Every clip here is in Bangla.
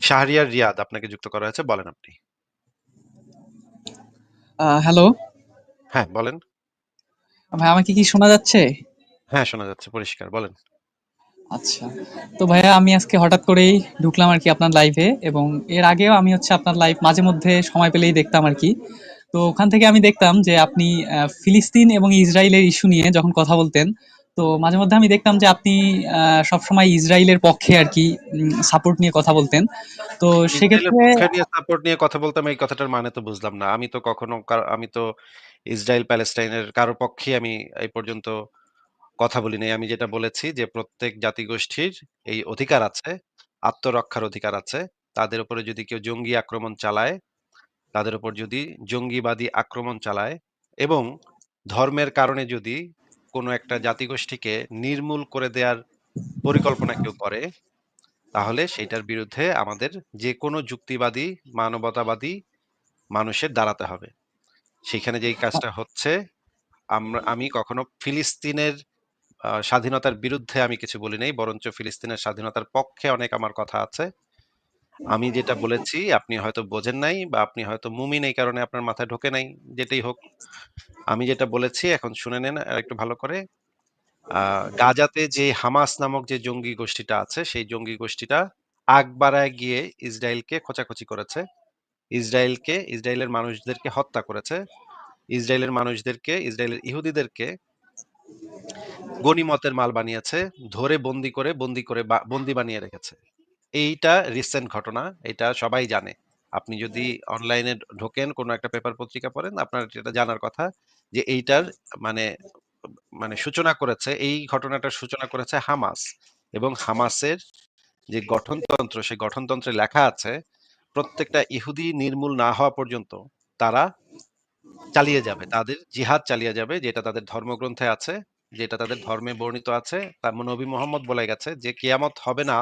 শাহরিয়ার রিয়াদ আপনাকে যুক্ত করা হয়েছে। বলেন আপনি। হ্যালো। হ্যাঁ, বলেন। ভাই আমাকে কি শোনা যাচ্ছে? হ্যাঁ, শোনা যাচ্ছে পরিষ্কার। বলেন। আচ্ছা। তো ভাইয়া আমি আজকে হঠাৎ করেই ঢুকলাম আর কি আপনার লাইভে এবং এর আগেও আমি হচ্ছে আপনার লাইভ মাঝে মধ্যে সময় পেলেই দেখতাম আর কি তো ওখান থেকে আমি দেখতাম যে আপনি ফিলিস্তিন এবং ইসরাইলের ইস্যু নিয়ে যখন কথা বলতেন, তো মাঝে মধ্যে আমি দেখতাম যে আপনি সবসময় ইসরায়েলের পক্ষে আরকি উম সাপোর্ট নিয়ে কথা বলতেন। তো সেক্ষেত্রে সাপোর্ট নিয়ে কথা বলতাম এই কথাটার মানে তো বুঝলাম না। আমি তো কখনো কা আমি তো ইসরায়েল প্যালেস্টাইনের কারও পক্ষে আমি এই পর্যন্ত কথা বলি নাই। আমি যেটা বলেছি যে প্রত্যেক জাতিগোষ্ঠীর এই অধিকার আছে, আত্মরক্ষার অধিকার আছে। তাদের উপরে যদি কেউ জঙ্গি আক্রমণ চালায়, তাদের উপর যদি জঙ্গিবাদী আক্রমণ চালায় এবং ধর্মের কারণে যদি কোনো একটা জাতিগোষ্ঠীকে নির্মূল করে দেয়ার পরিকল্পনা কেউ করে, তাহলে সেইটার বিরুদ্ধে আমাদের যে কোনো যুক্তিবাদী, মানবতাবাদী মানুষের দাঁড়াতে হবে। সেখানে যেই কাজটা হচ্ছে, আমরা আমি কখনো ফিলিস্তিনের স্বাধীনতার বিরুদ্ধে আমি কিছু বলি নাই। বরঞ্চ ফিলিস্তিনের স্বাধীনতার পক্ষে অনেক আমার কথা আছে। আমি যেটা বলেছি আপনি হয়তো বোঝেন নাই বা আপনি হয়তো মুমিন এই কারণে আপনার মাথায় ঢোকে নাই। যেটাই হোক। আমি যেটা বলেছি এখন শুনে নেন আরেকটু ভালো করে। গাজাতে যে হামাস নামক যে জঙ্গি গোষ্ঠীটা আছে, সেই জঙ্গি গোষ্ঠীটা আগ বাড়ায় গিয়ে ইসরায়েলকে খোঁচাখুচি করেছে। ইসরায়েলকে ইসরায়েলের মানুষদেরকে হত্যা করেছে। ইসরায়েলের মানুষদেরকে, ইসরায়েলের ইহুদিদেরকে গনিমতের মাল বানিয়েছে। ধরে বন্দি করে, বন্দি করে বন্দি বানিয়ে রেখেছে। এইটা রিসেন্ট ঘটনা। এটা সবাই জানে। আপনি যদি অনলাইনে ঢোকেন, কোনো একটা পেপার পত্রিকা পড়েন, আপনার এটা জানার কথা যে এইটার মানে মানে সূচনা করেছে, এই ঘটনাটার সূচনা করেছে হামাস এবং হামাসের যে গঠনতন্ত্র, সেই গঠনতন্ত্রে লেখা আছে প্রত্যেকটা ইহুদি নির্মূল না হওয়া পর্যন্ত তারা চালিয়ে যাবে। তাদের জিহাদ চালিয়ে যাবে যেটা তাদের ধর্মগ্রন্থে আছে, যেটা তাদের ধর্মে বর্ণিত আছে। তার নবী মোহাম্মদ বলে গেছে যে কিয়ামত হবে না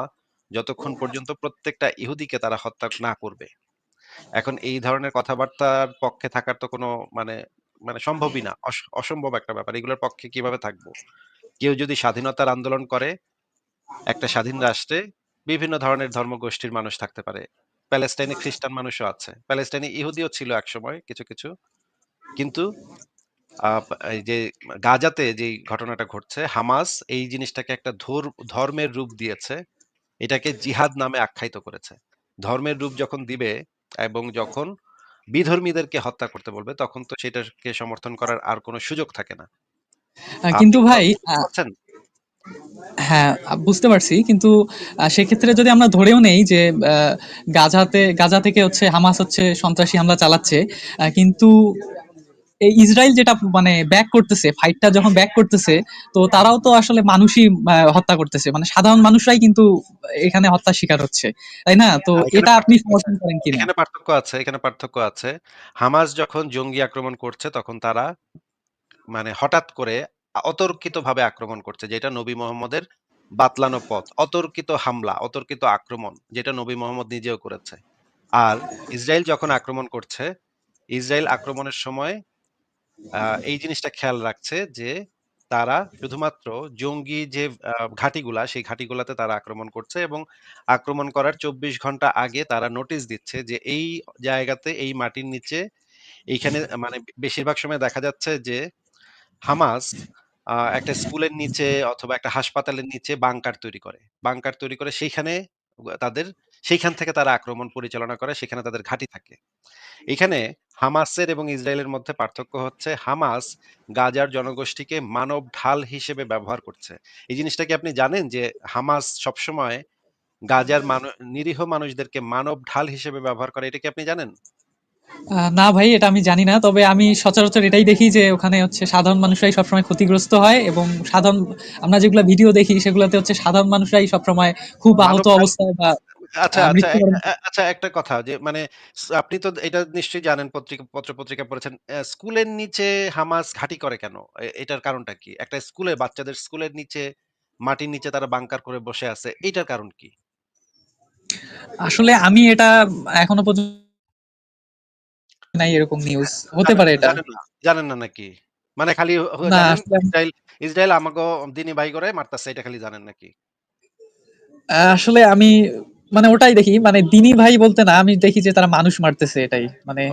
যতক্ষণ পর্যন্ত প্রত্যেকটা ইহুদিকে তারা হত্যা না করবে। এখন এই ধরনের কথাবার্তার পক্ষে থাকার তো কোনো মানে মানে সম্ভবই না। অসম্ভব একটা ব্যাপার। এগুলোর পক্ষে কীভাবে থাকব? কেউ যদি স্বাধীনতার আন্দোলন করে, একটা স্বাধীন রাষ্ট্রে বিভিন্ন ধরনের ধর্মগোষ্ঠীর মানুষ থাকতে পারে। প্যালেস্টাইনে খ্রিস্টান মানুষও আছে। প্যালেস্টাইনে ইহুদিও ছিল একসময় কিছু, কিছু। কিন্তু যে গাজাতে যেই ঘটনাটা ঘটছে, হামাস এই জিনিসটাকে একটা ধর ধর্মের রূপ দিয়েছে। এটাকে জিহাদ নামে আখ্যায়িত করেছে। ধর্মের রূপ যখন দিবে এবং যখন বিধর্মীদেরকে হত্যা করতে বলবে, তখন তো সেটাকে সমর্থন করার আর কোনো সুযোগ থাকে না। কিন্তু ভাই? হ্যাঁ, বুঝতে পারছি। কিন্তু সেক্ষেত্রে যদি আমরা ধরেও নেই যে গাজাতে গাজা থেকে হচ্ছে হামাস হচ্ছে সন্ত্রাসী হামলা চালাচ্ছে। কিন্তু এই ইসরাইল যেটা মানে ব্যাক করতেছে, ফাইটটা যখন ব্যাক করতেছে, তো তারাও তো আসলে মানুষই হত্যা করতেছে। মানে সাধারণ মানুষরাই কিন্তু এখানে হত্যার শিকার হচ্ছে। তাই না? তো এটা আপনি সমর্থন করেন কিনা? এখানে পার্থক্য আছে, এখানে পার্থক্য আছে। হামাস যখন জঙ্গি আক্রমণ করছে, তখন তারা মানে হঠাৎ করে আ অতর্কিতভাবে আক্রমণ করছে। যেটা নবী মোহাম্মদের বাতলানো পথ। অতর্কিত হামলা, অতর্কিত আক্রমণ। যেটা নবী মোহাম্মদ নিজেও করেছে। আর ইসরায়েল যখন আক্রমণ করছে, ইসরায়েল আক্রমণের সময় এই জিনিসটা খেয়াল রাখছে যে তারা শুধুমাত্র জঙ্গি যে ঘাঁটিগুলা, সেই ঘাঁটিগুলাতে তারা আক্রমণ করছে এবং আক্রমণ করার ২৪ ঘণ্টা আগে তারা নোটিশ দিচ্ছে যে এই জায়গাতে, এই মাটির নিচে এইখানে মানে বেশিরভাগ সময় দেখা যাচ্ছে যে হামাস একটা স্কুলের নিচে অথবা একটা হাসপাতালের নিচে বাংকার তৈরি করে। বাংকার তৈরি করে সেইখানে তাদের সেইখান থেকে তারা আক্রমণ পরিচালনা করে, সেখানে তাদের ঘাঁটি থাকে। এখানে হামাসের এবং ইসরায়েলের মধ্যে পার্থক্য হচ্ছে হামাস গাজার জনগোষ্ঠীকে মানব ঢাল হিসেবে ব্যবহার করছে। এই জিনিসটা কি আপনি জানেন যে হামাস সবসময় গাজার নিরীহ মানুষদেরকে মানব ঢাল হিসেবে ব্যবহার করে। এটা কি আপনি জানেন? না ভাই এটা আমি জানি না। তবে আমি সচরাচর এটাই দেখি যে ওখানে হচ্ছে সাধারণ মানুষরাই সবসময় ক্ষতিগ্রস্ত হয় এবং সাধারণ আমরা যেগুলা ভিডিও দেখি সেগুলাতে হচ্ছে সাধারণ মানুষরাই সবসময় খুব আহত অবস্থায় বা আচ্ছা, আচ্ছা, আচ্ছা একটা কথা যে মানে স আপনি তো এটা নিশ্চয়ই জানেন পত্রিকা পত্র-পত্রিকা পড়েছেন। অ্যা স্কুলের নিচে হামাস ঘাঁটি করে কেন? এ এটার কারণটা কি? একটা স্কুলে বাচ্চাদের স্কুলের নিচে মাটির নিচে তারা বাংকার করে বসে আছে। এইটার কারণ কি? আসলে আমি এটা এখনও পর্যন্ত নাই এরকম নিউজ। হতে জানেন পারে এটা। জানেন না জানেন না নাকি? মানে খালি হ না জানেন আসলে আমি ইসরাইল ইসরাইল আমাগো দিনী ভাই করে মারতাছে এটা খালি জানেন নাকি? আ আসলে আমি মানে ওটাই দেখি মানে দিনী ভাই বলতে না আমি দেখি যে তারা মানুষ মারতেছে এটাই মানে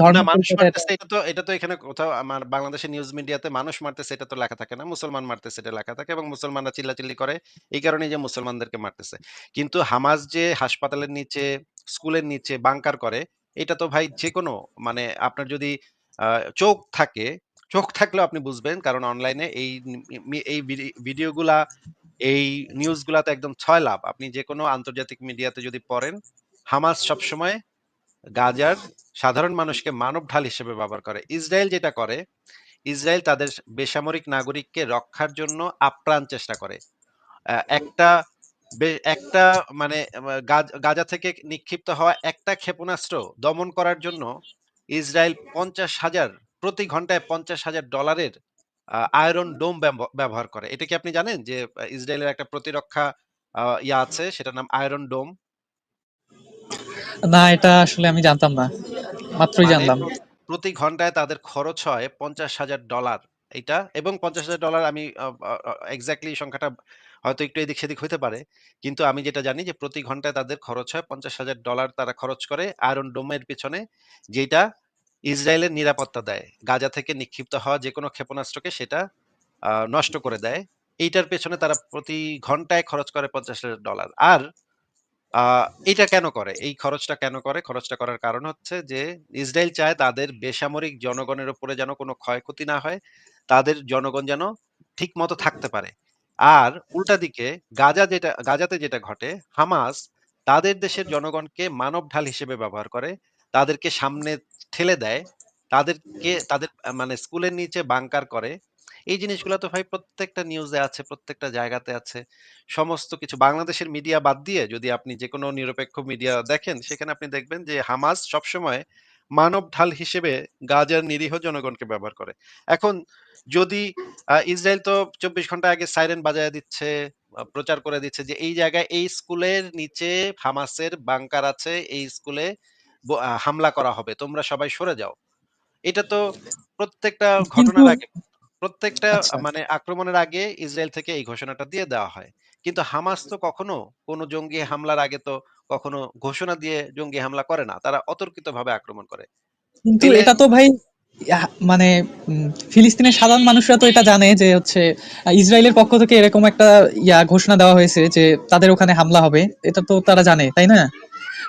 ধর্ম মানুষ মারতেছে এটা তো এটা তো এখানে কোথাও আমার বাংলাদেশের নিউজ মিডিয়াতে মানুষ মারতেছে এটা তো লেখা থাকে না। মুসলমান মারতেছে এটা লেখা থাকে এবং মুসলমানরা চিল্লাচিল্লি করে। এই কারণেই যে মুসলমানদেরকে মারতেছে। কিন্তু হামাস যে হাসপাতালের নিচে, স্কুলের নিচে বাংকার করে, এটা তো ভাই যেকোনো মানে আপনার যদি চোখ থাকে, চোখ থাকলেও আপনি বুঝবেন। কারণ অনলাইনে এই এই ভিডি ভিডিওগুলা, এই নিউজগুলাতে একদম ছয় লাভ আপনি যেকোনো আন্তর্জাতিক মিডিয়াতে যদি পড়েন, হামাস সবসময় গাজার সাধারণ মানুষকে মানব ঢাল হিসেবে ব্যবহার করে। ইসরায়েল যেটা করে, ইসরায়েল তাদের বেসামরিক নাগরিককে রক্ষার জন্য আপ্রাণ চেষ্টা করে। একটা একটা মানে গাজ থেকে নিক্ষিপ্ত হওয়া একটা ক্ষেপণাস্ত্র দমন করার জন্য ইসরায়েল ৫০,০০০ প্রতি ঘন্টায় ৫০,০০০ ডলারের আ আয়রন ডোম ব্যবহার করে। এটা কি আপনি জানেন যে ইসরায়েলের একটা প্রতিরক্ষা ইয়া আছে সেটার নাম আয়রন ডোম? না এটা আসলে আমি জানতাম না। মাত্রই মানে জানলাম। প্রতি ঘন্টায় তাদের খরচ হয় $৫০,০০০ এইটা এবং $৫০,০০০ আমি আ আ আ এক্সাক্টলি সংখ্যাটা হয়তো একটু এদিক-সেদিক হইতে পারে। কিন্তু আমি যেটা জানি যে প্রতি ঘন্টায় তাদের খরচ হয় $৫০,০০০ তারা খরচ করে আয়রন ডোমের পেছনে, যেটা ইসরায়েলের নিরাপত্তা দেয়। গাজা থেকে নিক্ষিপ্ত হওয়া যে কোনো ক্ষেপণাস্ত্রকে সেটা নষ্ট করে দেয়। এইটার পেছনে তারা প্রতি ঘন্টায় খরচ করে $৫০,০০০ আর এটা কেন করে? এই খরচটা কেন করে? খরচটা করার কারণ হচ্ছে যে ইসরায়েল চায় তাদের বেসামরিক জনগণের উপরে যেন কোনো ক্ষয়ক্ষতি না হয়। তাদের জনগণ যেন ঠিকমতো থাকতে পারে। আর উল্টা দিকে গাজা যেটা গাজাতে যেটা ঘটে, হামাস তাদের দেশের জনগণকে মানব ঢাল হিসেবে ব্যবহার করে। তাদেরকে সামনে ঠেলে দেয়। তাদেরকে তাদের মানে স্কুলের নিচে বাংকার করে। এই জিনিসগুলা তো ভাই প্রত্যেকটা নিউজে আছে, প্রত্যেকটা জায়গাতে আছে। সমস্ত কিছু বাংলাদেশের মিডিয়া বাদ দিয়ে যদি আপনি যেকোনো নিরপেক্ষ মিডিয়া দেখেন, সেখানে আপনি দেখবেন যে হামাস সবসময় মানব ঢাল হিসেবে গাজার নিরীহ জনগণকে ব্যবহার করে। এখন যদি ইসরায়েল তো ২৪ ঘণ্টা আগে সাইরেন বাজায় দিচ্ছে, প্রচার করে দিচ্ছে যে এই জায়গায় এই স্কুলের নিচে হামাসের বাংকার আছে, এই স্কুলে ব আ হামলা করা হবে। তোমরা সবাই সরে যাও। এটা তো প্রত্যেকটা কিন্তু ঘটনার আগে প্রত্যেকটা আচ্ছা। মানে আক্রমণের আগে ইসরায়েল থেকে এই ঘোষণাটা দিয়ে দেওয়া হয়। কিন্তু হামাস তো কখনো কোনো জঙ্গি হামলার আগে তো কখনো ঘোষণা দিয়ে জঙ্গি হামলা করে না। তারা অতর্কিতভাবে আক্রমণ করে। কিন্তু এটা তো ভাই ইয়া মানে উম ফিলিস্তিনের সাধারণ মানুষরা তো এটা জানে যে হচ্ছে আ ইসরায়েলের পক্ষ থেকে এরকম একটা ইয়া ঘোষণা দেওয়া হয়েছে যে তাদের ওখানে হামলা হবে। এটা তো তারা জানে, তাই না?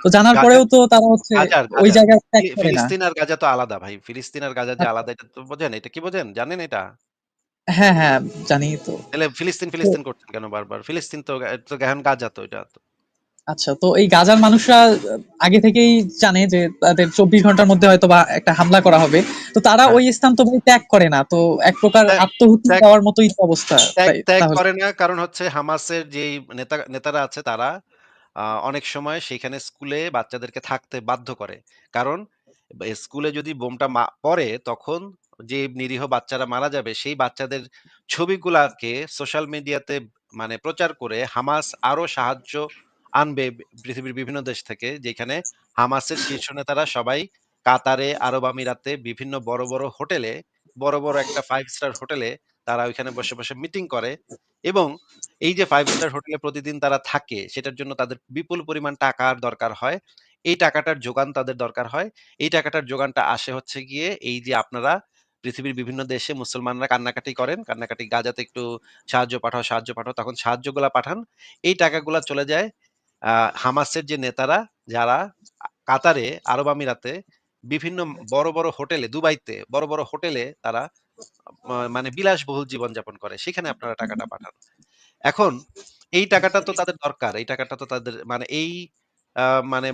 তো জানার পরেও তো তারা হচ্ছে ওই। জায়গায় ত্যাগ করে না। ফিলিস্তিন আর গাজা তো আলাদা ভাই। ফিলিস্তিন আর গাজা যে। আলাদা এটা তো বোঝেন? এটা কি বোঝেন? জানেন এটা? হ্যাঁ, হ্যাঁ জানি তো। তাহলে ফিলিস্তিন, ফিলিস্তিন করছেন কেন বারবার? ফিলিস্তিন তো তো এখন গাজা তো এটা তো। আচ্ছা তো এই গাজার মানুষরা আগে থেকেই জানে যে তাদের ২৪ ঘণ্টার মধ্যে হয়তো বা একটা হামলা করা হবে। তো তারা হ্যাঁ। ওই স্থান তো ভাই ত্যাগ করে না। তো এক প্রকার ত্যাগ আত্মহুতি ত্যাগ দেওয়ার মতোই অবস্থা ত্যাগ। করে না কারণ হচ্ছে হামাসের যেই নেতা নেতারা আছে তারা অনেক সময় সেখানে স্কুলে বাচ্চাদেরকে থাকতে বাধ্য করে। কারণ স্কুলে যদি বোমটা পড়ে তখন যে নিরীহ বাচ্চারা মারা যাবে সেই বাচ্চাদের ছবিগুলাকে সোশ্যাল মিডিয়াতে মানে প্রচার করে হামাস আরও সাহায্য আনবে পৃথিবীর বিভিন্ন দেশ থেকে। যেখানে হামাসের শীর্ষ নেতারা সবাই কাতারে, আরব আমিরাতে বিভিন্ন বড়, বড় হোটেলে, বড়, বড় একটা ফাইভ স্টার হোটেলে তারা ওইখানে বসে, বসে মিটিং করে এবং এই যে 5 স্টার হোটেলে প্রতিদিন তারা থাকে সেটার জন্য তাদের বিপুল পরিমাণ টাকার দরকার হয়। এই টাকাটার যোগান তাদের দরকার হয়। এই টাকাটার যোগানটা আসে হচ্ছে গিয়ে এই যে আপনারা পৃথিবীর বিভিন্ন দেশে মুসলমানরা কান্নাকাটি করেন। কান্নাকাটি গাজাতে একটু সাহায্য পাঠাও, সাহায্য পাঠাও। তখন সাহায্যগুলা পাঠান। এই টাকাগুলা চলে যায় হামাসের যে নেতারা যারা কাতারে, আরব আমিরাতে বিভিন্ন বড়, বড় হোটেলে দুবাইতে বড়, বড় হোটেলে তারা মানে বিলাসবহুল জীবনযাপন করে। সেখানে আপনারা টাকাটা পাঠান। এখন এই টাকাটা তো তাদের দরকার। এই টাকাটা তো তাদের মানে এই মানে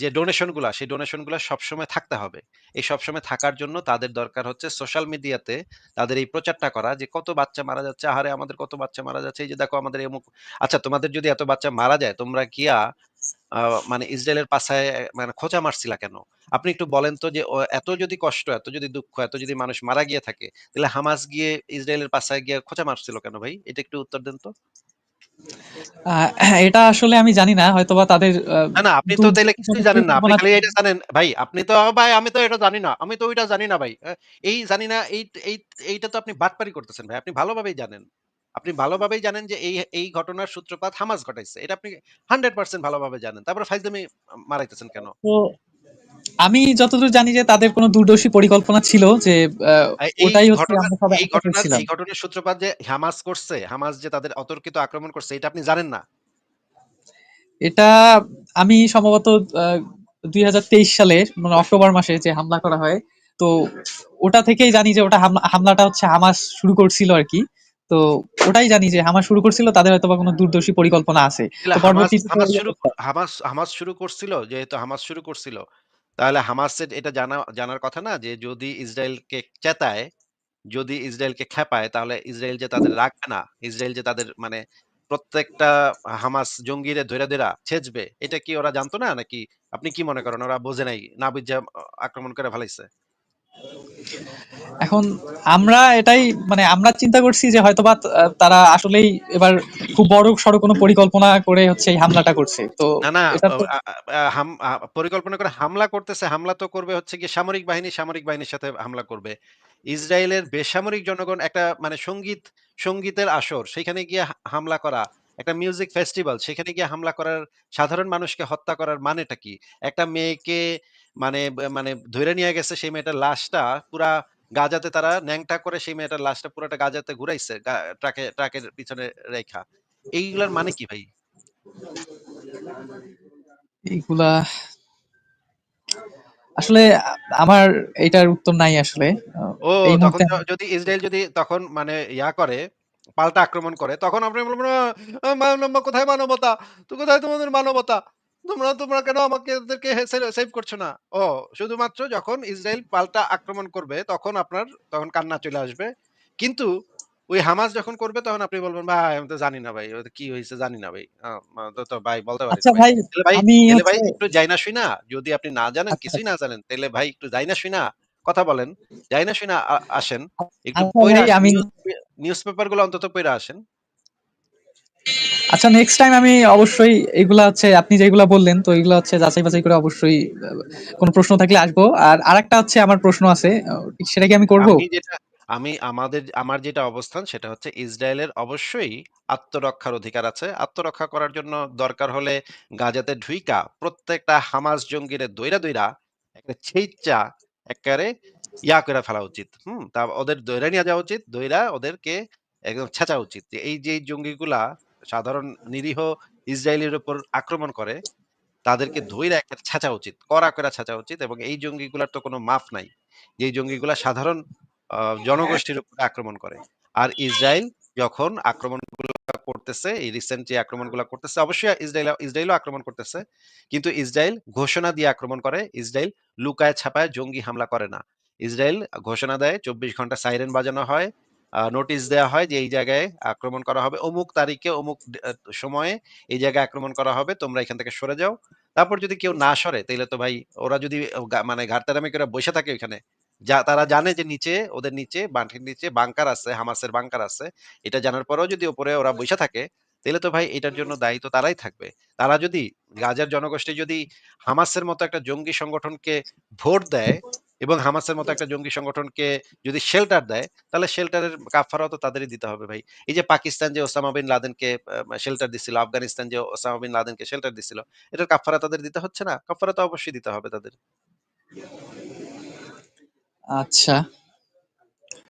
যে ডোনেশনগুলা, সেই ডোনেশনগুলা সবসময় থাকতে হবে। এই সবসময় থাকার জন্য তাদের দরকার হচ্ছে সোশ্যাল মিডিয়াতে তাদের এই প্রচারটা করা যে কত বাচ্চা মারা যাচ্ছে। আহারে আমাদের কত বাচ্চা মারা যাচ্ছে। এই যে দেখো আমাদের অমুক আচ্ছা তোমাদের যদি এত বাচ্চা মারা যায় তোমরা আ মানে ইসরায়েলের পাছায় এ মানে খোঁচা মারছিলা কেন? আপনি একটু বলেন তো যে এত যদি কষ্ট, এত যদি দুঃখ, এত যদি মানুষ মারা গিয়ে থাকে, তাহলে হামাস গিয়ে ইসরায়েলের পাছায় গিয়ে খোঁচা মারছিল কেন ভাই? এটা একটু উত্তর দেন তো? এটা আসলে আমি জানি না। হয়তোবা তাদের না, না আপনি তো তাইলে কিছুই জানেন না। আপনি খালি এটা জানেন ভাই আপনি তো ভাই আমি তো এটা জানি না। আমি তো ওইটা জানি না ভাই। এই জানি না এই এই এইটা তো আপনি বাটপারি করতেছেন ভাই। আপনি ভালোভাবেই জানেন। আপনি ভালোভাবেই জানেন যে এই এই ঘটনার সূত্রপাত হামাস ঘটাইছে। এটা আপনি 100% ভালোভাবে জানেন। তারপরে ফাইজলামি মারাইতেছেন কেন? আমি যতদূর জানি যে তাদের কোনো দূরদর্শী পরিকল্পনা ছিল যে ওটাই হচ্ছে আমরা সবাই এই করছিলাম। এই ঘটনার সূত্রপাত যে হামাস করছে, হামাস যে তাদের অতর্কিত আক্রমণ করছে এটা আপনি জানেন না? এটা আমি সম্ভবত ২০২৩ সালের মানে অক্টোবর মাসে যে হামলা করা হয়, তো ওটা থেকেই জানি যে ওটা হামলা হামলাটা হচ্ছে হামাস শুরু করছিল আর কি তো ওটাই জানি যে হামাস শুরু করছিল তাদের হয়তোবা কোনো দূরদর্শী পরিকল্পনা আছে। তো হামাস শুরু হামাস শুরু করছিল যেহেতু হামাস শুরু করছিল, তাহলে হামাসের এটা জানা জানার কথা না যে যদি ইসরায়েলকে চেতায়, যদি ইসরায়েলকে খেপায় তাহলে ইসরায়েল যে তাদের রাখবে না, ইসরায়েল যে তাদের মানে প্রত্যেকটা হামাস জঙ্গিরে ধৈরা ধৈরা ছেচবে এটা কি ওরা জানতো না? নাকি আপনি কি মনে করেন ওরা বোঝে নাই? না বুঝে আক্রমণ করে ফেলাইছে? এখন আমরা এটাই মানে আমরা চিন্তা করছি যে হয়তোবা তারা আসলেই এবার খুব বড়সড় কোনো পরিকল্পনা করে হচ্ছে এই হামলাটা করছে। তো না, না পরিকল্পনা করে হামলা করতেছে। হামলা তো করবে হচ্ছে গিয়ে সামরিক বাহিনী, সামরিক বাহিনীর সাথে হামলা করবে। ইসরায়েলের বেসামরিক জনগণ একটা মানে সংগীত সঙ্গীতের আসর, সেখানে গিয়ে হামলা করা, একটা মিউজিক ফেস্টিভ্যাল সেখানে গিয়ে হামলা করার, সাধারণ মানুষকে হত্যা করার মানেটা কি? একটা মেয়েকে মানে মানে ধইরা নিয়া গেছে সেই মেয়েটার লাশটা পুরা গাজাতে তারা ন্যাংটা করে সেই মেয়েটার লাশটা পুরাটা গাজাতে ঘুরাইছে ট্রাকে ট্রাকের পিছনে রাইখা। এইগুলার মানে কি ভাই? এইগুলা আসলে আমার এইটার উত্তর নাই আসলে। ও তখন যদি ইসরায়েল যদি তখন মানে ইয়া করে, পাল্টা আক্রমণ করে, তখন আপনি বলবেন, "আ আ মানব কোথায় মানবতা? তো কোথায় তোমাদের মানবতা? তোমরা তোমরা কেন আমাকে এদেরকে সেভ করছ না?" ও শুধুমাত্র যখন ইসরায়েল পাল্টা আক্রমণ করবে তখন আপনার তখন কান্না চলে আসবে। কিন্তু ওই হামাস যখন করবে তখন আপনি বলবেন, "ভাই আমি তো জানি না ভাই। কি হইছে জানি না ভাই। তো, ভাই বলতে পারি আচ্ছা ভাই।" ভাই তাহলে ভাই আমি তাহলে ভাই হচ্ছে একটু জাইনা শুইনা যদি আপনি না জানেন, আচ্ছা, কিছুই আচ্ছা। না জানেন, তাহলে ভাই একটু জাইনা শুইনা কথা বলেন। জাইনা শুইনা আ আসেন। একটু আচ্ছা পইড়া ভাই আসেন। আমি নিউজ পেপারগুলো অন্তত পইড়া আসেন। আচ্ছা নেক্সট টাইম আমি অবশ্যই এগুলা হচ্ছে আপনি যেগুলা বললেন তো এগুলা হচ্ছে যাচাই-বাছাই করে অবশ্যই কোনো প্রশ্ন থাকলে আসব। আর আরেকটা হচ্ছে আমার প্রশ্ন আছে। সেটা কি আমি করব? আমি আমাদের আমার যেটা অবস্থান সেটা হচ্ছে ইসরায়েলের অবশ্যই আত্মরক্ষার অধিকার আছে। আত্মরক্ষা করার জন্য দরকার হলে গাজাতে ঢুইকা প্রত্যেকটা হামাস জঙ্গিরে দইরা, দইরা একটা ছেইচ্চা এক্কারে ইয়া করে ফেলা উচিত। হুম? তা ওদের দইরা নিয়ে যাওয়া উচিত। দইরা ওদেরকে একদম ছেঁচা উচিত। এই যে জঙ্গিগুলা সাধারণ নিরীহ ইসরায়েলির উপর আক্রমণ করে তাদেরকে ধইরা একটা ছাঁচা উচিত। কড়া কইরা ছাঁচা উচিত এবং এই জঙ্গিগুলার তো কোনো মাফ নাই। যেই জঙ্গিগুলা সাধারণ জনগোষ্ঠীর উপরে আক্রমণ করে। আর ইসরায়েল যখন আক্রমণগুলা করতেছে, এই রিসেন্ট যে আক্রমণগুলা করতেছে, অবশ্যই ইসরায়েল ইসরায়েলও আক্রমণ করতেছে। কিন্তু ইসরায়েল ঘোষণা দিয়ে আক্রমণ করে। ইসরায়েল লুকায় ছাপায় জঙ্গি হামলা করে না। ইসরায়েল ঘোষণা দেয় ২৪ ঘণ্টা সাইরেন বাজানো হয়। নোটিশ দেয়া হয় যে এই জায়গায় আক্রমণ করা হবে। অমুক তারিখে অমুক সময়ে এই জায়গায় আক্রমণ করা হবে। তোমরা এখান থেকে সরে যাও। তারপর যদি কেউ না সরে তাহলে তো ভাই ওরা যদি মানে ঘাড়তেরামি করে বইসা থাকে ওইখানে, যা তারা জানে যে নিচে ওদের নিচে মাটির নিচে বাংকার আছে, হামাসের বাংকার আছে। এটা জানার পরেও যদি ওপরে ওরা বইসা থাকে, তাহলে তো ভাই এটার জন্য দায়ী তো তারাই থাকবে। তারা যদি গাজার জনগোষ্ঠী যদি হামাসের মতো একটা জঙ্গি সংগঠনকে ভোট দেয় এবং হামাসের মতো একটা জঙ্গি সংগঠনকে যদি শেল্টার দেয়, তাহলে শেল্টারের কাফারাও তো তাদেরই দিতে হবে ভাই। এই যে পাকিস্তান যে ওসামা বিন লাদেনকে শেল্টার দিছিল, আফগানিস্তান যে ওসামা বিন লাদেনকে শেল্টার দিছিল, এটার কাফারা তাদের দিতে হচ্ছে না? কাফারা তো অবশ্যই দিতে হবে তাদের। আচ্ছা।